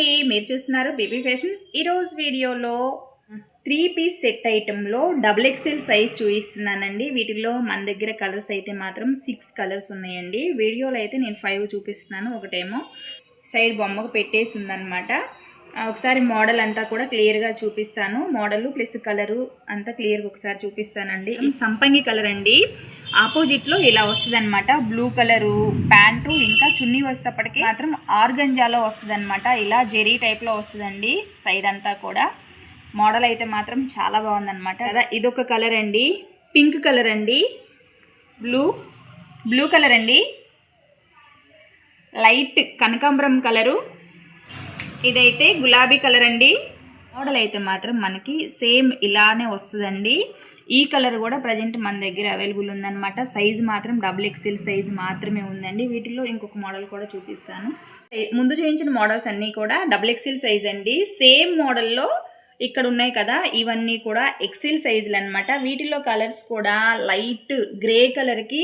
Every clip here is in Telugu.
అండి మీరు చూస్తున్నారు బేబీ ఫ్యాషన్స్. ఈరోజు వీడియోలో త్రీ పీస్ సెట్ ఐటెంలో డబుల్ ఎక్సెల్ సైజ్ చూపిస్తున్నానండి. వీటిల్లో మన దగ్గర కలర్స్ అయితే మాత్రం సిక్స్ కలర్స్ ఉన్నాయండి. వీడియోలో అయితే నేను ఫైవ్ చూపిస్తున్నాను ఒకటేమో సైడ్ బొమ్మకు పెట్టేసి ఉందన్నమాట. ఒకసారి మోడల్ అంతా కూడా క్లియర్గా చూపిస్తాను. మోడల్ ప్లస్ కలరు అంతా క్లియర్గా ఒకసారి చూపిస్తానండి. సంపంగి కలర్ అండి. ఆపోజిట్లో ఇలా వస్తుంది అనమాట బ్లూ కలరు ప్యాంటు ఇంకా చున్నీ వచ్చేటప్పటికి మాత్రం ఆర్గంజాలో వస్తుంది అనమాట ఇలా జెరీ టైప్లో వస్తుందండి సైడ్ అంతా కూడా. మోడల్ అయితే మాత్రం చాలా బాగుందనమాట కదా ఇదొక కలర్ అండి. పింక్ కలర్ అండి. బ్లూ బ్లూ కలర్ అండి. లైట్ కనకాంబరం కలరు ఇదైతే గులాబీ కలర్ అండి. మోడల్ అయితే మాత్రం మనకి సేమ్ ఇలానే వస్తుందండి. ఈ కలర్ కూడా ప్రజెంట్ మన దగ్గర అవైలబుల్ ఉందన్నమాట. సైజ్ మాత్రం డబుల్ ఎక్స్ఎల్ సైజ్ మాత్రమే ఉందండి. వీటిలో ఇంకొక మోడల్ కూడా చూపిస్తాను. ముందు చూపించిన మోడల్స్ అన్నీ కూడా డబుల్ ఎక్స్ఎల్ సైజ్ అండి. సేమ్ మోడల్లో ఇక్కడ ఉన్నాయి కదా ఇవన్నీ కూడా ఎక్సెల్ సైజులు అనమాట వీటిలో కలర్స్ కూడా లైట్ గ్రే కలర్కి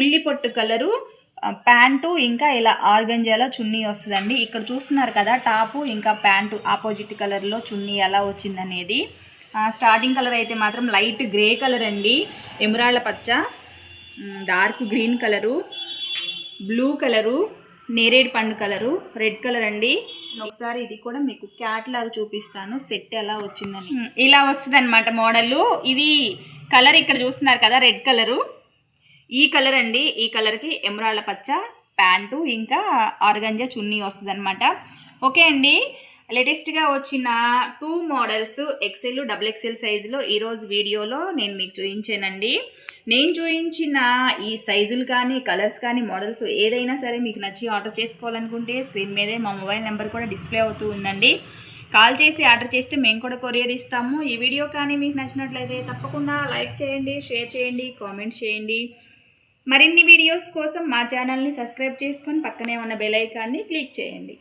ఉల్లి పొట్టు కలరు ప్యాంటు ఇంకా ఇలా ఆర్గంజాలో చున్నీ వస్తుందండి. ఇక్కడ చూస్తున్నారు కదా టాపు ఇంకా ప్యాంటు ఆపోజిట్ కలర్లో చున్నీ ఎలా వచ్చిందనేది. స్టార్టింగ్ కలర్ అయితే మాత్రం లైట్ గ్రే కలర్ అండి. ఎమరాళ్ళ పచ్చ dark green colour blue colour నేరేడు పండు కలరు రెడ్ కలర్ అండి. ఒకసారి ఇది కూడా మీకు క్యాట్ లాగా చూపిస్తాను సెట్ ఎలా వచ్చిందని. ఇలా వస్తుంది అనమాట మోడల్. ఇది కలర్ ఇక్కడ చూస్తున్నారు కదా రెడ్ కలరు. ఈ కలర్ అండి. ఈ కలర్కి ఎమరాళ్ళ పచ్చ ప్యాంటు ఇంకా ఆర్గంజా చున్నీ వస్తుంది అనమాట ఓకే అండి. లేటెస్ట్గా వచ్చిన two models XL double XL సైజులో ఈరోజు వీడియోలో నేను మీకు చూపించానండి నేను చూపించిన ఈ సైజులు కానీ కలర్స్ కానీ మోడల్స్ ఏదైనా సరే మీకు నచ్చి ఆర్డర్ చేసుకోవాలనుకుంటే స్క్రీన్ మీదే మా మొబైల్ నెంబర్ కూడా డిస్ప్లే అవుతూ ఉందండి. కాల్ చేసి ఆర్డర్ చేస్తే మేము కూడా కొరియర్ ఇస్తాము. ఈ వీడియో కానీ మీకు నచ్చినట్లయితే తప్పకుండా లైక్ చేయండి షేర్ చేయండి కామెంట్ చేయండి. మరిన్ని వీడియోస్ కోసం మా ఛానల్ని సబ్స్క్రైబ్ చేసుకొని పక్కనే ఉన్న బెల్ ఐకాన్ని క్లిక్ చేయండి.